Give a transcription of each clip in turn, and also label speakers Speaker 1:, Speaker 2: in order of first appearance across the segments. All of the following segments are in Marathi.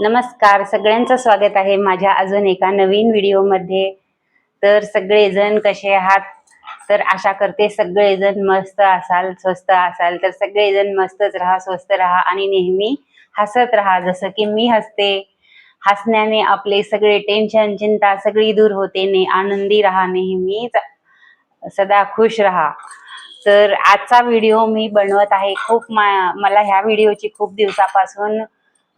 Speaker 1: नमस्कार सगळ्यांचं स्वागत आहे माझ्या अजून एका नवीन व्हिडिओमध्ये. तर सगळेजण कसे आहात? तर आशा करते सगळेजण मस्त असाल स्वस्त असाल. तर सगळेजण मस्तच राहा स्वस्त राहा आणि नेहमी हसत राहा. जसं की मी हसते. हसण्याने आपले सगळे टेन्शन चिंता सगळी दूर होते. ने आनंदी राहा नेहमी सदा खुश राहा. तर आजचा व्हिडिओ मी बनवत आहे. खूप मा- मला ह्या व्हिडिओची खूप दिवसापासून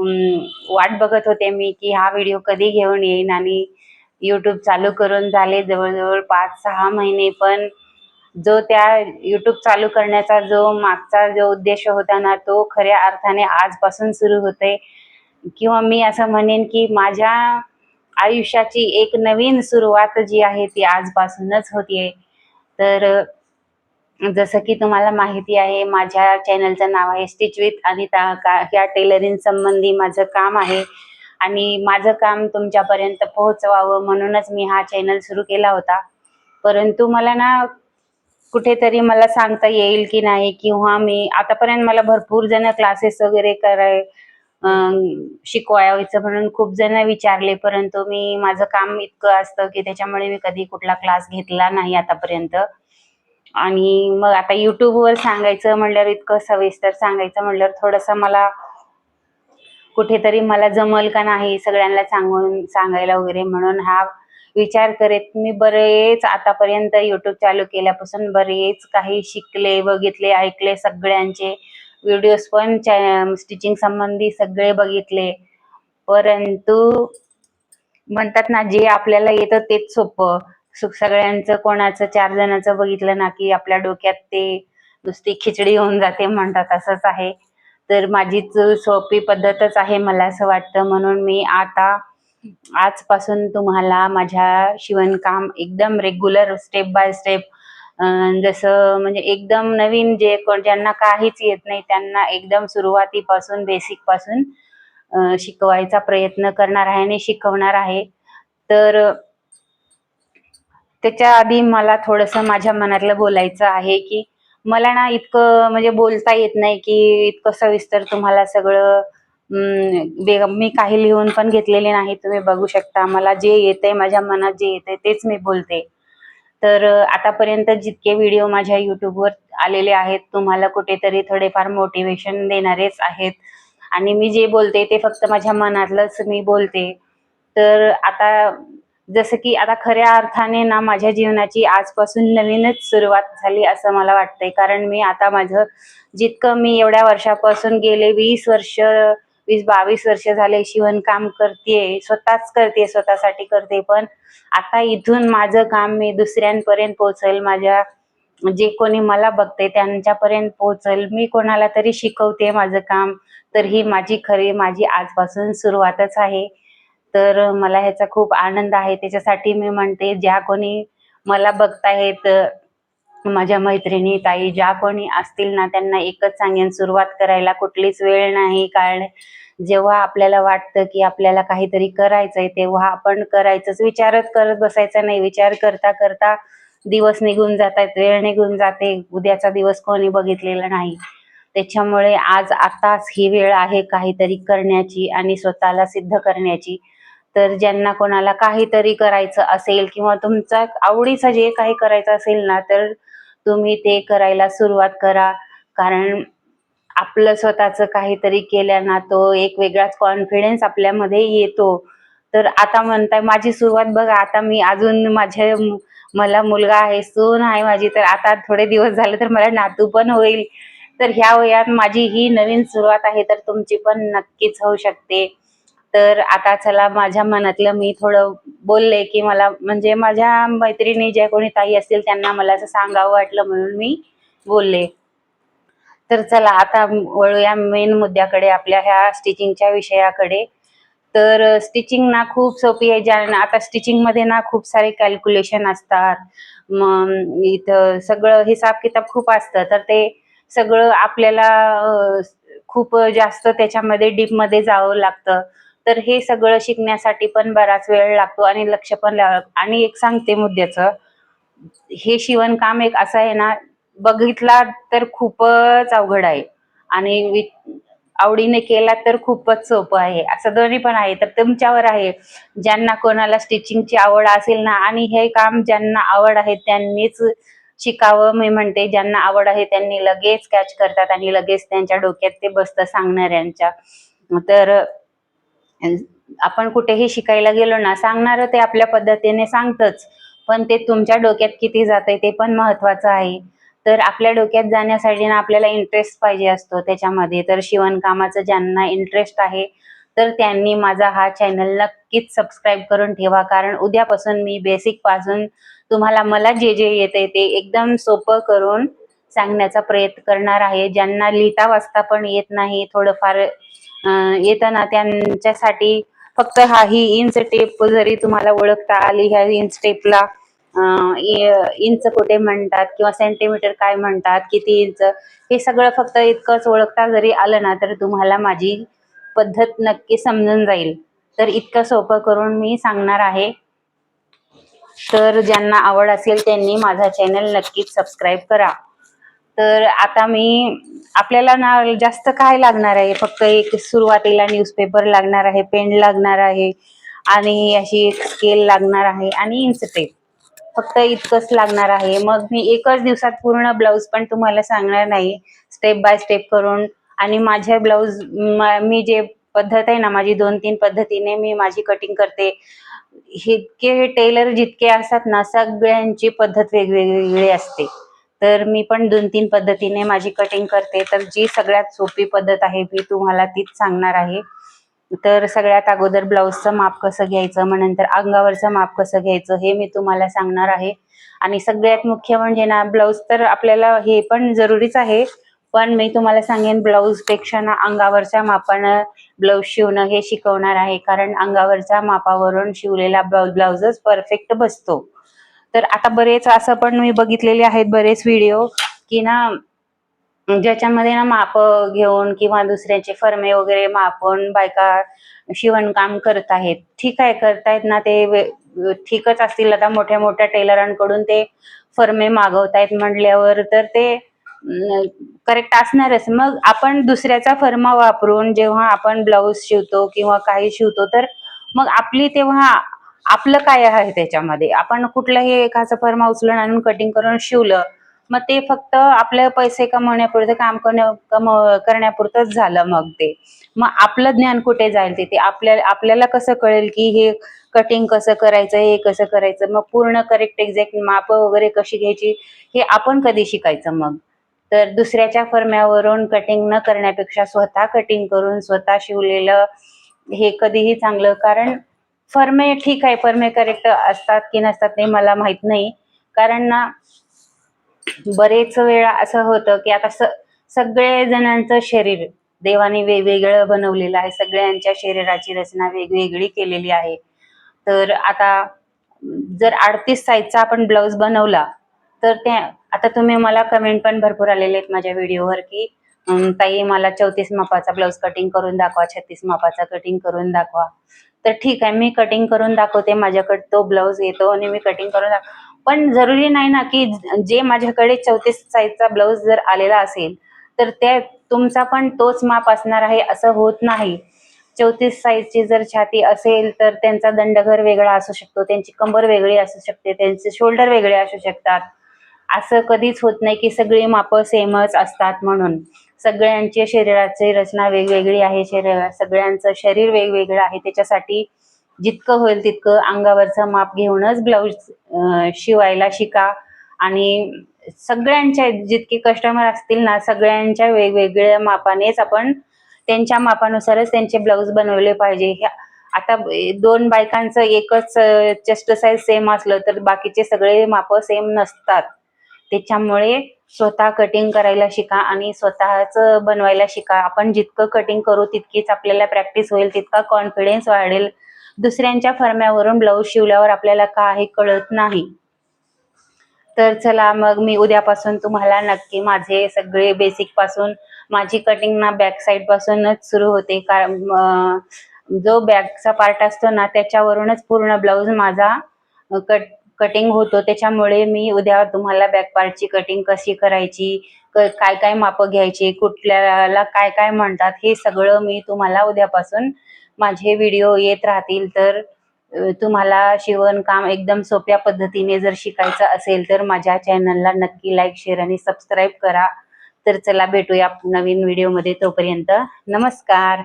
Speaker 1: वाट बघत होते मी की हा व्हिडिओ कधी घेऊन येईन आणि यूट्यूब चालू करून झाले जवळजवळ पाच सहा महिने. पण जो त्या यूट्यूब चालू करण्याचा जो मागचा जो उद्देश होता ना तो खऱ्या अर्थाने आजपासून सुरू होते किंवा मी असं म्हणेन की माझ्या आयुष्याची एक नवीन सुरुवात जी आहे ती आजपासूनच होतीये. तर जसं की तुम्हाला माहिती आहे माझ्या चॅनलचं नाव आहे स्टिच विथ अनिता का ह्या टेलरिंग संबंधी माझं काम आहे. आणि माझं काम तुमच्यापर्यंत पोहोचवावं म्हणूनच मी हा चॅनल सुरू केला होता. परंतु मला ना कुठेतरी मला सांगता येईल की नाही किंवा मी आतापर्यंत मला भरपूर जण क्लासेस वगैरे कराय शिकवायचं म्हणून खूप जण विचारले. परंतु मी माझं काम इतकं असतं की त्याच्यामुळे मी कधी कुठला क्लास घेतला नाही आतापर्यंत. आणि मग आता युट्यूबवर सांगायचं म्हणल्यावर इतकं सविस्तर सांगायचं म्हणल्यावर थोडंसं मला कुठेतरी मला जमल का नाही सगळ्यांना सांगून सांगायला वगैरे म्हणून हा विचार करेत मी बरेच आतापर्यंत युट्यूब चालू केल्यापासून बरेच काही शिकले बघितले ऐकले सगळ्यांचे व्हिडिओज पण स्टिचिंग संबंधी सगळे बघितले. परंतु म्हणतात ना जे आपल्याला येतं तेच सोपं. सुख सगळ्यांचं कोणाचं चार जणांचं बघितलं ना की आपल्या डोक्यात ते नुसती खिचडी होऊन जाते म्हणतात असंच आहे. तर माझीच सोपी पद्धतच आहे मला असं वाटतं. म्हणून मी आता आजपासून तुम्हाला माझ्या शिवणकाम एकदम रेग्युलर स्टेप बाय स्टेप जसं म्हणजे एकदम नवीन जे कोण ज्यांना काहीच येत नाही त्यांना एकदम सुरुवातीपासून बेसिकपासून शिकवायचा प्रयत्न करणार आहे आणि शिकवणार आहे. तर त्याच्या आधी मला थोडंसं माझ्या मनातलं बोलायचं आहे की मला ना इतकं म्हणजे बोलता येत नाही की इतकं सविस्तर तुम्हाला सगळं बे- मी काही लिहून पण घेतलेले नाही तुम्ही बघू शकता. मला जे येतंय माझ्या मनात जे येतंय तेच मी बोलते. तर आतापर्यंत जितके व्हिडिओ माझ्या युट्यूबवर आलेले आहेत तुम्हाला कुठेतरी थोडेफार मोटिवेशन देणारेच आहेत. आणि मी जे बोलते ते फक्त माझ्या मनातलंच मी बोलते. तर आता जसं की आता खऱ्या अर्थाने ना माझ्या जीवनाची आजपासून नवीनच सुरुवात झाली असं मला वाटतंय. कारण मी आता माझं जितकं मी एवढ्या वर्षापासून गेले वीस वर्ष वीस बावीस वर्ष झाले शिवणकाम करते स्वतःच करते स्वतःसाठी करते पण आता इथून माझं काम मी दुसऱ्यांपर्यंत पोहोचेल माझ्या जे कोणी मला बघते त्यांच्यापर्यंत पोहोचेल. मी कोणाला तरी शिकवते माझं काम तर ही माझी खरी माझी आजपासून सुरुवातच आहे. तर मला ह्याचा खूप आनंद आहे. त्याच्यासाठी मी म्हणते ज्या कोणी मला बघतायत माझ्या मैत्रिणी ताई ज्या कोणी असतील ना त्यांना एकच सांगेन सुरुवात करायला कुठलीच वेळ नाही. कारण जेव्हा आपल्याला वाटतं की आपल्याला काहीतरी करायचंय तेव्हा आपण करायचंच विचारच करत बसायचा नाही. विचार करता करता दिवस निघून जातात वेळ निघून जाते. उद्याचा दिवस कोणी बघितलेला नाही. त्याच्यामुळे आज आताच ही वेळ आहे काहीतरी करण्याची आणि स्वतःला सिद्ध करण्याची. तर ज्यांना कोणाला काहीतरी करायचं असेल किंवा तुमचा आवडीचं जे काही करायचं असेल ना तर तुम्ही ते करायला सुरुवात करा. कारण आपलं स्वतःचं काहीतरी केल्या ना तो एक वेगळाच कॉन्फिडन्स आपल्यामध्ये येतो. तर आता म्हणताय माझी सुरुवात बघा आता मी अजून माझ्या मला मुलगा आहे सून आहे माझी तर आता थोडे दिवस झाले तर मला नातू पण होईल. तर ह्या वयात माझी ही नवीन सुरुवात आहे तर तुमची पण नक्कीच होऊ शकते. तर आता चला माझ्या मनातलं मी थोडं बोलले की मला म्हणजे माझ्या मैत्रिणी ज्या कोणी ताई असतील त्यांना मला असं सांगावं वाटलं म्हणून मी बोलले. तर चला आता वळूया मेन मुद्द्याकडे आपल्या ह्या स्टिचिंगच्या विषयाकडे. तर स्टिचिंग ना खूप सोपी आहे ज्या आता स्टिचिंगमध्ये ना खूप सारे कॅल्क्युलेशन असतात. मग इथं सगळं हिसाब किताब खूप असतं तर ते सगळं आपल्याला खूप जास्त त्याच्यामध्ये डीपमध्ये जावं लागतं. तर हे सगळं शिकण्यासाठी पण बराच वेळ लागतो आणि लक्ष पण लाव आणि एक सांगते मुद्द्याचं. हे शिवणकाम एक असं आहे ना बघितला तर खूपच अवघड आहे. आणि आवडीने केला तर खूपच सोपं आहे. असं दोन्ही पण आहे. तर तुमच्यावर आहे. ज्यांना कोणाला स्टिचिंगची आवड असेल ना आणि हे काम ज्यांना आवड आहे त्यांनीच शिकावं मी म्हणते. ज्यांना आवड आहे त्यांनी लगेच कॅच करतात आणि लगेच त्यांच्या डोक्यात ते बसतं सांगणाऱ्यांच्या. तर आपण कुठेही शिकायला गेलो ना सांगणार ते आपल्या पद्धतीने सांगतच. पण ते तुमच्या डोक्यात किती जाते ते पण महत्वाचं आहे. तर आपल्या डोक्यात जाण्यासाठी ना आपल्याला इंटरेस्ट पाहिजे असतो त्याच्यामध्ये. तर शिवणकामाचं ज्यांना इंटरेस्ट आहे तर त्यांनी माझा हा चॅनल नक्कीच सबस्क्राईब करून ठेवा. कारण उद्यापासून मी बेसिकपासून तुम्हाला मला जे जे येते ते एकदम सोपं करून सांगण्याचा प्रयत्न करणार आहे. ज्यांना लिहिता वाचता पण येत नाही थोडंफार येताना त्यांच्यासाठी फक्त हा ही इंच टेप जरी तुम्हाला ओळखता आली ह्या इंच टेपला इंच कुठे म्हणतात किंवा सेंटीमीटर काय म्हणतात किती इंच हे सगळं फक्त इतकंच ओळखता जरी आलं ना तर तुम्हाला माझी पद्धत नक्की समजून जाईल. तर इतकं सोपं करून मी सांगणार आहे. तर ज्यांना आवड असेल त्यांनी माझा चॅनल नक्कीच सबस्क्राईब करा. तर आता मी आपल्याला ना जास्त काय लागणार आहे? फक्त एक सुरुवातीला न्यूजपेपर लागणार आहे पेन लागणार आहे आणि अशी एक स्केल लागणार आहे आणि इंच टेप फक्त इतकंच लागणार आहे. मग मी एकच दिवसात पूर्ण ब्लाऊज पण तुम्हाला सांगणार नाही. स्टेप बाय स्टेप करून आणि माझ्या ब्लाऊज मी जे पद्धत आहे ना माझी दोन तीन पद्धतीने मी माझी कटिंग करते. इतके टेलर जितके असतात ना सगळ्यांची पद्धत वेगवेगळी असते. तर मी पण दोन तीन पद्धतीने माझी कटिंग करते. तर जी सगळ्यात सोपी पद्धत आहे मी तुम्हाला तीच सांगणार आहे. तर सगळ्यात अगोदर ब्लाऊजचं माप कसं घ्यायचं मग नंतर अंगावरचं माप कसं घ्यायचं हे मी तुम्हाला सांगणार आहे. आणि सगळ्यात मुख्य म्हणजे ना ब्लाऊज तर आपल्याला हे पण जरुरीच आहे. पण मी तुम्हाला सांगेन ब्लाऊजपेक्षा ना अंगावरच्या मापानं ब्लाऊज शिवणं हे शिकवणार आहे. कारण अंगावरच्या मापावरून शिवलेला ब्लाऊज ब्लाऊजच परफेक्ट बसतो. तर आता बरेच असं पण मी बघितलेले आहेत बरेच व्हिडिओ की ना ज्याच्यामध्ये ना माप घेऊन किंवा दुसऱ्याचे फर्मे वगैरे मापून बायका शिवणकाम करत आहेत. ठीक आहे करतायत ना ते ठीकच असतील. आता मोठ्या मोठ्या टेलरांकडून ते फर्मे मागवतायत म्हटल्यावर तर ते करेक्ट असणारच. मग आपण दुसऱ्याचा फर्मा वापरून जेव्हा आपण ब्लाऊज शिवतो किंवा काही शिवतो तर मग आपली तेव्हा आपलं काय आहे त्याच्यामध्ये? आपण कुठलंही एखादं फर्मा उचलून आणून कटिंग करून शिवलं मग ते फक्त आपले पैसे कमवण्यापुरतं काम करणं कम करण्यापुरतंच झालं मग ते. मग आपलं ज्ञान कुठे जाईल तिथे? आपल्या आपल्याला कसं कळेल की हे कटिंग कसं करायचं हे कसं करायचं? मग पूर्ण करेक्ट एक्झॅक्ट माप वगैरे कशी घ्यायची हे आपण कधी शिकायचं मग? तर दुसऱ्याच्या फर्म्यावरून कटिंग न करण्यापेक्षा स्वतः कटिंग करून स्वतः शिवलेलं हे कधीही चांगलं कारण फर्मे ठीक आहे फर्मे करेक्ट असतात की नसतात ते मला माहीत नाही. कारण ना बरेच वेळा असं होतं की आता स सगळे जणांचं शरीर देवाने वेगवेगळं बनवलेलं आहे. सगळ्यांच्या शरीराची रचना वेगवेगळी केलेली आहे. तर आता जर अडतीस साईजचा आपण ब्लाऊज बनवला तर ते आता तुम्ही मला कमेंट पण भरपूर आलेले आहेत माझ्या व्हिडिओवर की ताई मला चौतीस मापाचा ब्लाऊज कटिंग करून दाखवा छत्तीस मापाचा कटिंग करून दाखवा. तर ठीक आहे मी कटिंग करून दाखवते माझ्याकडे तो ब्लाऊज येतो आणि मी कटिंग करून दाख पण जरुरी नाही ना की जे माझ्याकडे चौतीस साईजचा ब्लाऊज जर आलेला असेल तर त्या तुमचा पण तोच माप असणार आहे असं होत नाही. चौतीस साईजची जर छाती असेल तर त्यांचा दंडघर वेगळा असू शकतो त्यांची कंबर वेगळी असू शकते त्यांचे शोल्डर वेगळे असू शकतात. असं कधीच होत नाही की सगळी मापं सेमच असतात म्हणून. सगळ्यांची शरीराची रचना वेगवेगळी आहे शरीर सगळ्यांचं शरीर वेगवेगळं आहे. त्याच्यासाठी जितकं होईल तितकं अंगावरचं माप घेऊनच ब्लाऊज शिवायला शिका. आणि सगळ्यांच्या जितके कस्टमर असतील ना सगळ्यांच्या वेगवेगळ्या मापानेच आपण त्यांच्या मापानुसारच त्यांचे ब्लाऊज बनवले पाहिजे. ह्या आता दोन बायकांचं एकच चेस्ट साईज सेम असलं तर बाकीचे सगळे माप सेम नसतात. त्याच्यामुळे स्वतः कटिंग करायला शिका आणि स्वतःच बनवायला शिका. आपण जितकं कटिंग करू तितकीच आपल्याला प्रॅक्टिस होईल तितका कॉन्फिडन्स वाढेल. दुसऱ्यांच्या फरम्यावरून ब्लाऊज शिवल्यावर आपल्याला काही कळत नाही. तर चला मग मी उद्यापासून तुम्हाला नक्की माझे सगळे बेसिकपासून माझी कटिंग ना बॅक साईड पासूनच सुरू होते. कारण जो बॅकचा पार्ट असतो ना त्याच्यावरूनच पूर्ण ब्लाऊज माझा कट कटिंग होतो त्याच्यामुळे मी उद्या तुम्हाला बॅक पार्टची कटिंग कशी करायची क- काय काय मापं घ्यायची कुठल्याला काय काय म्हणतात हे सगळं मी तुम्हाला उद्यापासून माझे व्हिडिओ येत राहतील. तर तुम्हाला शिवणकाम एकदम सोप्या पद्धतीने जर शिकायचं असेल तर माझ्या चॅनलला नक्की लाईक शेअर आणि सबस्क्राईब करा. तर चला भेटूया नवीन व्हिडिओमध्ये तोपर्यंत. नमस्कार!